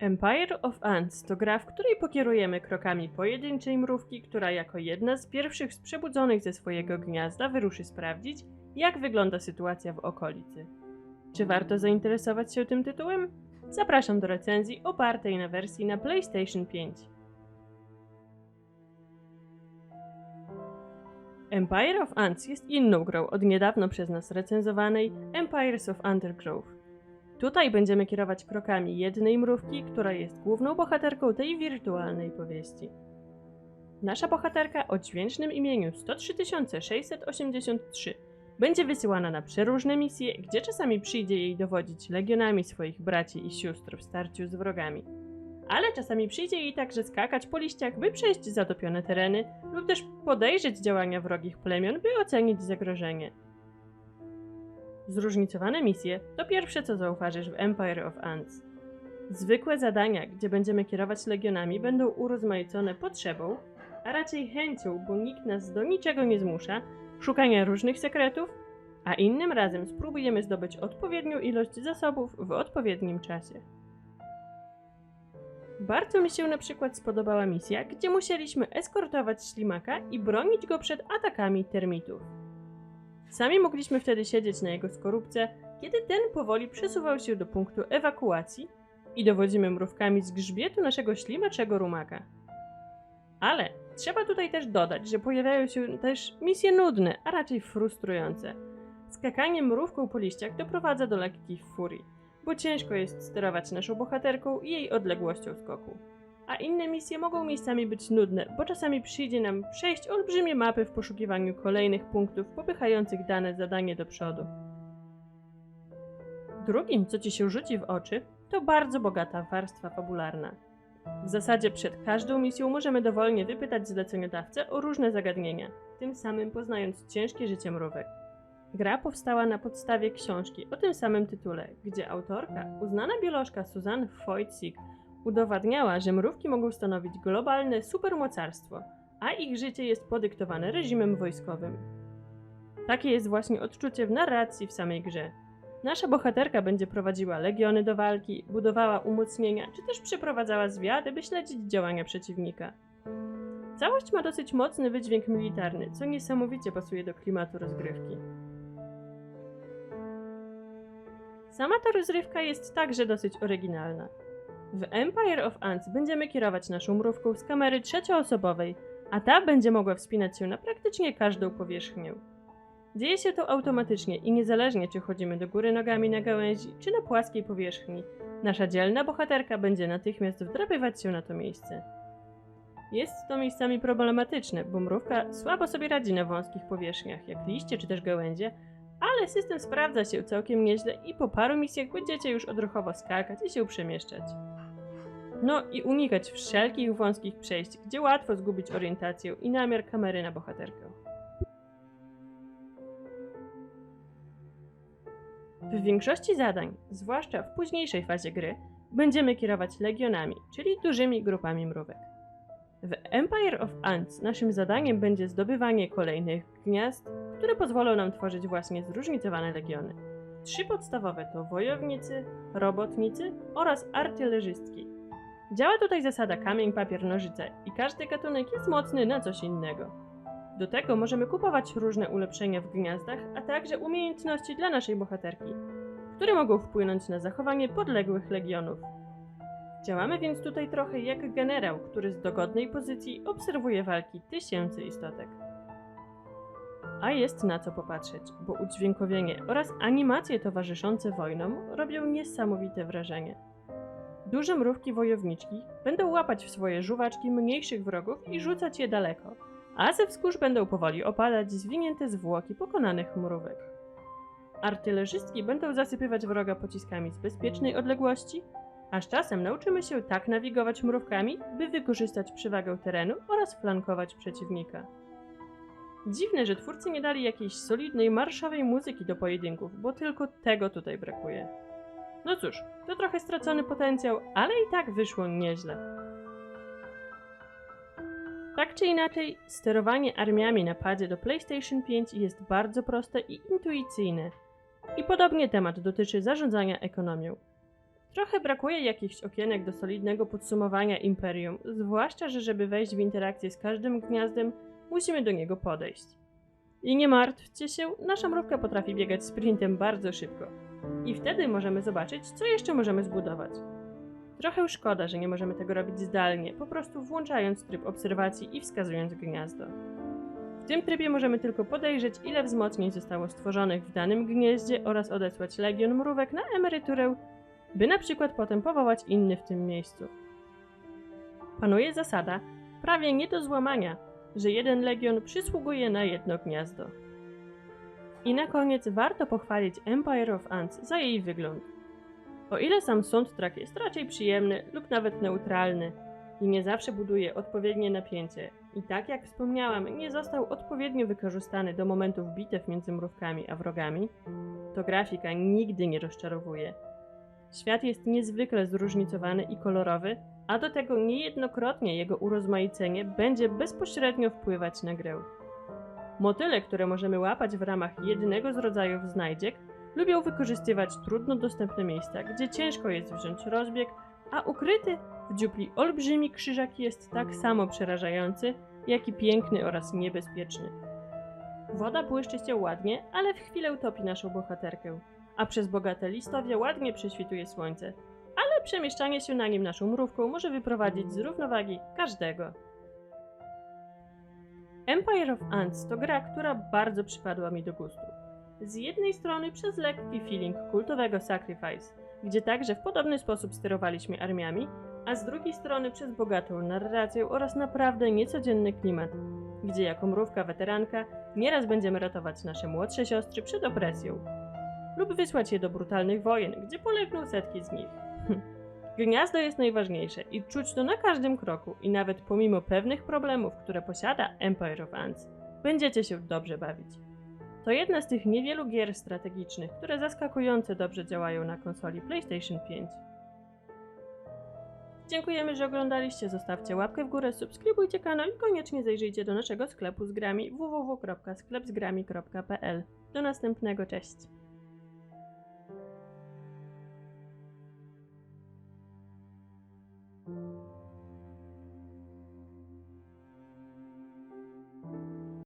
Empire of Ants to gra, w której pokierujemy krokami pojedynczej mrówki, która jako jedna z pierwszych z przebudzonych ze swojego gniazda wyruszy sprawdzić, jak wygląda sytuacja w okolicy. Czy warto zainteresować się tym tytułem? Zapraszam do recenzji opartej na wersji na PlayStation 5. Empire of Ants jest inną grą od niedawno przez nas recenzowanej Empires of Undergrowth. Tutaj będziemy kierować krokami jednej mrówki, która jest główną bohaterką tej wirtualnej powieści. Nasza bohaterka o dźwięcznym imieniu 103683 będzie wysyłana na przeróżne misje, gdzie czasami przyjdzie jej dowodzić legionami swoich braci i sióstr w starciu z wrogami. Ale czasami przyjdzie jej także skakać po liściach, by przejść zatopione tereny lub też podejrzeć działania wrogich plemion, by ocenić zagrożenie. Zróżnicowane misje to pierwsze, co zauważysz w Empire of Ants. Zwykłe zadania, gdzie będziemy kierować legionami, będą urozmaicone potrzebą, a raczej chęcią, bo nikt nas do niczego nie zmusza, szukania różnych sekretów, a innym razem spróbujemy zdobyć odpowiednią ilość zasobów w odpowiednim czasie. Bardzo mi się na przykład spodobała misja, gdzie musieliśmy eskortować ślimaka i bronić go przed atakami termitów. Sami mogliśmy wtedy siedzieć na jego skorupce, kiedy ten powoli przesuwał się do punktu ewakuacji i dowodzimy mrówkami z grzbietu naszego ślimaczego rumaka. Ale trzeba tutaj też dodać, że pojawiają się też misje nudne, a raczej frustrujące. Skakanie mrówką po liściach doprowadza do lekkich furii, bo ciężko jest sterować naszą bohaterką i jej odległością skoku. A inne misje mogą miejscami być nudne, bo czasami przyjdzie nam przejść olbrzymie mapy w poszukiwaniu kolejnych punktów popychających dane zadanie do przodu. Drugim, co ci się rzuci w oczy, to bardzo bogata warstwa fabularna. W zasadzie przed każdą misją możemy dowolnie wypytać zleceniodawcę o różne zagadnienia, tym samym poznając ciężkie życie mrówek. Gra powstała na podstawie książki o tym samym tytule, gdzie autorka, uznana biolożka Suzanne Foyt-Sieg, udowadniała, że mrówki mogą stanowić globalne supermocarstwo, a ich życie jest podyktowane reżimem wojskowym. Takie jest właśnie odczucie w narracji w samej grze. Nasza bohaterka będzie prowadziła legiony do walki, budowała umocnienia, czy też przeprowadzała zwiady, by śledzić działania przeciwnika. Całość ma dosyć mocny wydźwięk militarny, co niesamowicie pasuje do klimatu rozgrywki. Sama ta rozrywka jest także dosyć oryginalna. W Empire of Ants będziemy kierować naszą mrówką z kamery trzecioosobowej, a ta będzie mogła wspinać się na praktycznie każdą powierzchnię. Dzieje się to automatycznie i niezależnie czy chodzimy do góry nogami na gałęzi, czy na płaskiej powierzchni, nasza dzielna bohaterka będzie natychmiast wdrapywać się na to miejsce. Jest to miejscami problematyczne, bo mrówka słabo sobie radzi na wąskich powierzchniach, jak liście czy też gałęzie, ale system sprawdza się całkiem nieźle i po paru misjach będziecie już odruchowo skakać i się przemieszczać. No i unikać wszelkich wąskich przejść, gdzie łatwo zgubić orientację i namiar kamery na bohaterkę. W większości zadań, zwłaszcza w późniejszej fazie gry, będziemy kierować legionami, czyli dużymi grupami mrówek. W Empire of Ants naszym zadaniem będzie zdobywanie kolejnych gniazd, które pozwolą nam tworzyć właśnie zróżnicowane legiony. Trzy podstawowe to wojownicy, robotnicy oraz artylerzystki. Działa tutaj zasada kamień, papier, nożyce i każdy gatunek jest mocny na coś innego. Do tego możemy kupować różne ulepszenia w gniazdach, a także umiejętności dla naszej bohaterki, które mogą wpłynąć na zachowanie podległych legionów. Działamy więc tutaj trochę jak generał, który z dogodnej pozycji obserwuje walki tysięcy istotek. A jest na co popatrzeć, bo udźwiękowienie oraz animacje towarzyszące wojnom robią niesamowite wrażenie. Duże mrówki wojowniczki będą łapać w swoje żuwaczki mniejszych wrogów i rzucać je daleko, a ze wzgórz będą powoli opadać zwinięte zwłoki pokonanych mrówek. Artylerzystki będą zasypywać wroga pociskami z bezpiecznej odległości, a z czasem nauczymy się tak nawigować mrówkami, by wykorzystać przewagę terenu oraz flankować przeciwnika. Dziwne, że twórcy nie dali jakiejś solidnej marszowej muzyki do pojedynków, bo tylko tego tutaj brakuje. No cóż, to trochę stracony potencjał, ale i tak wyszło nieźle. Tak czy inaczej, sterowanie armiami na padzie do PlayStation 5 jest bardzo proste i intuicyjne. I podobnie temat dotyczy zarządzania ekonomią. Trochę brakuje jakichś okienek do solidnego podsumowania imperium, zwłaszcza, że żeby wejść w interakcję z każdym gniazdem, musimy do niego podejść. I nie martwcie się, nasza mrówka potrafi biegać sprintem bardzo szybko. I wtedy możemy zobaczyć, co jeszcze możemy zbudować. Trochę szkoda, że nie możemy tego robić zdalnie, po prostu włączając tryb obserwacji i wskazując gniazdo. W tym trybie możemy tylko podejrzeć, ile wzmocnień zostało stworzonych w danym gnieździe oraz odesłać legion mrówek na emeryturę, by na przykład potem powołać inny w tym miejscu. Panuje zasada, prawie nie do złamania, że jeden legion przysługuje na jedno gniazdo. I na koniec warto pochwalić Empire of Ants za jej wygląd. O ile sam soundtrack jest raczej przyjemny lub nawet neutralny i nie zawsze buduje odpowiednie napięcie, i tak jak wspomniałam, nie został odpowiednio wykorzystany do momentów bitew między mrówkami a wrogami, to grafika nigdy nie rozczarowuje. Świat jest niezwykle zróżnicowany i kolorowy, a do tego niejednokrotnie jego urozmaicenie będzie bezpośrednio wpływać na grę. Motyle, które możemy łapać w ramach jednego z rodzajów znajdziek, lubią wykorzystywać trudno dostępne miejsca, gdzie ciężko jest wziąć rozbieg, a ukryty w dziupli olbrzymi krzyżak jest tak samo przerażający, jak i piękny oraz niebezpieczny. Woda błyszczy się ładnie, ale w chwilę topi naszą bohaterkę, a przez bogate listowia ładnie prześwituje słońce, ale przemieszczanie się na nim naszą mrówką może wyprowadzić z równowagi każdego. Empire of Ants to gra, która bardzo przypadła mi do gustu. Z jednej strony przez lekki feeling kultowego Sacrifice, gdzie także w podobny sposób sterowaliśmy armiami, a z drugiej strony przez bogatą narrację oraz naprawdę niecodzienny klimat, gdzie jako mrówka weteranka nieraz będziemy ratować nasze młodsze siostry przed opresją lub wysłać je do brutalnych wojen, gdzie polegną setki z nich. Gniazdo jest najważniejsze i czuć to na każdym kroku i nawet pomimo pewnych problemów, które posiada Empire of Ants, będziecie się dobrze bawić. To jedna z tych niewielu gier strategicznych, które zaskakująco dobrze działają na konsoli PlayStation 5. Dziękujemy, że oglądaliście. Zostawcie łapkę w górę, subskrybujcie kanał i koniecznie zajrzyjcie do naszego sklepu z grami www.sklepzgrami.pl. Do następnego, cześć!